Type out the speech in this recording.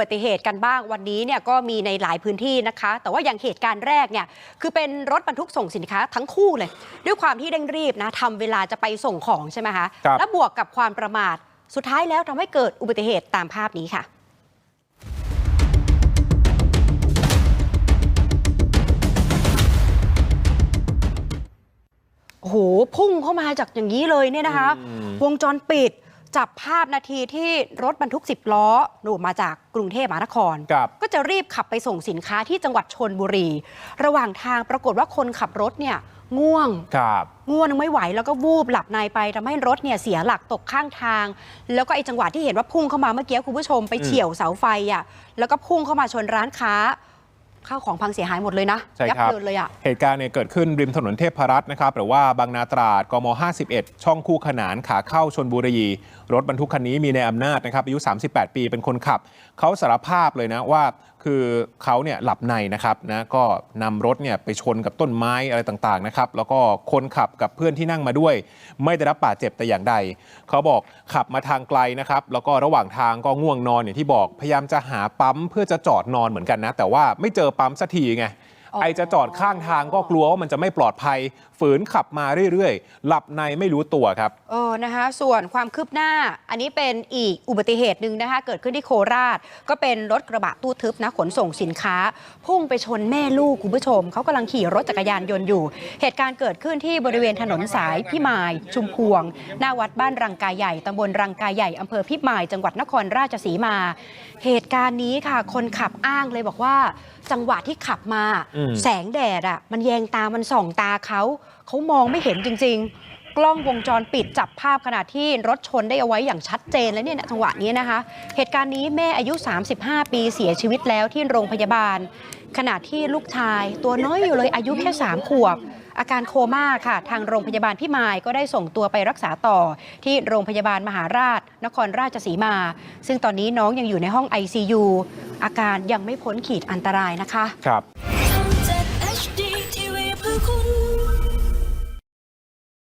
บัติเหตุกันบ้างวันนี้เนี่ยก็มีในหลายพื้นที่นะคะ แต่ว่าอย่างเหตุการณ์แรกเนี่ยคือเป็นรถบรรทุกส่งสินค้าทั้งคู่เลย ด้วยความที่เร่งรีบนะทำเวลาจะไปส่งของใช่ไหมคะครับ แล้วบวกกับความประมาทสุดท้ายแล้วทำให้เกิดอุบัติเหตุตามภาพนี้ค่ะ โอ้โหพุ่งเข้ามาจากอย่างนี้เลยเนี่ยนะคะอืมวงจรปิด จับภาพนาทีที่รถบรรทุก 10 ล้อหนูมาจากกรุงเทพมหานครครับก็จะรีบขับไปส่งสินค้าที่จังหวัดชนบุรี ระหว่างทางปรากฏว่าคนขับรถเนี่ยง่วงครับง่วงไม่ไหวแล้วก็วูบหลับในไปทำให้รถเนี่ยเสียหลักตกข้างทาง แล้วก็ไอ้จังหวะที่เห็นว่าพุ่งเข้ามาเมื่อกี้คุณผู้ชมไปอืมเฉี่ยวเสาไฟอะแล้วก็พุ่งเข้ามาชนร้านค้า ข้าวของพังเสียหายหมดเลยนะใช่ยัครับเยินเลยอะ เหตุการณ์เนี่ยเกิดขึ้นริมถนนเทพรัตน์นะครับ หรือว่าบางนาตราดกม 51 ช่องคู่ขนานขาเข้าชนบุรี รถบรรทุกคันนี้มีในอำนาจนะครับอายุ 38 ปีเป็นคนขับ เขาสารภาพเลยนะว่า คือเขาเนี่ยหลับในนะครับนะก็นำรถเนี่ยไปชนกับต้นไม้อะไรต่างๆนะครับแล้วก็คนขับกับเพื่อนที่นั่งมาด้วย ไม่ได้รับบาดเจ็บแต่อย่างใดเขาบอกขับมาทางไกลนะครับแล้วก็ระหว่างทางก็ง่วงนอนอย่างที่บอกพยายามจะหาปั๊มเพื่อจะจอดนอนเหมือนกันนะ แต่ว่าไม่เจอปั๊มสักทีไง ไอจะจอดข้างทางก็กลัวว่ามันจะไม่ปลอดภัย ฝืนขับมาเรื่อยๆ หลับในไม่รู้ตัวครับ เออนะคะ ส่วนความคืบหน้า อันนี้เป็นอีกอุบัติเหตุหนึ่งนะคะ เกิดขึ้นที่โคราช ก็เป็นรถกระบะตู้ทึบนะขนส่งสินค้า พุ่งไปชนแม่ลูกคุณผู้ชม เขากำลังขี่รถจักรยานยนต์อยู่ เหตุการณ์เกิดขึ้นที่บริเวณถนนสายพิมาย ชุมพวง หน้าวัดบ้านรังกายใหญ่ตำบลรังกายใหญ่อำเภอพิมาย จังหวัดนครราชสีมา เหตุการณ์นี้ค่ะ คนขับอ้างเลยบอกว่า จังหวะที่ขับมาอืมแสงแดดอะ มันแยงตามันส่องตาเขา เขามองไม่เห็นจริง ๆ กล้องวงจรปิดจับภาพขณะที่รถชนได้เอาไว้อย่างชัดเจนแล้วเนี่ยนะจังหวะนี้นะคะ เหตุการณ์นี้แม่อายุ 35 ปีเสียชีวิตแล้วที่โรงพยาบาล ขณะที่ลูกชาย ตัวน้อยอยู่เลยอายุแค่3ขวบอาการโคม่าค่ะ ทางโรงพยาบาลพิมายก็ได้ส่งตัวไปรักษาต่อ ที่โรงพยาบาลมหาราช นครราชสีมา ซึ่งตอนนี้น้องยังอยู่ในห้อง ICU อาการยังไม่พ้นขีดอันตรายนะคะ ครับ คุณ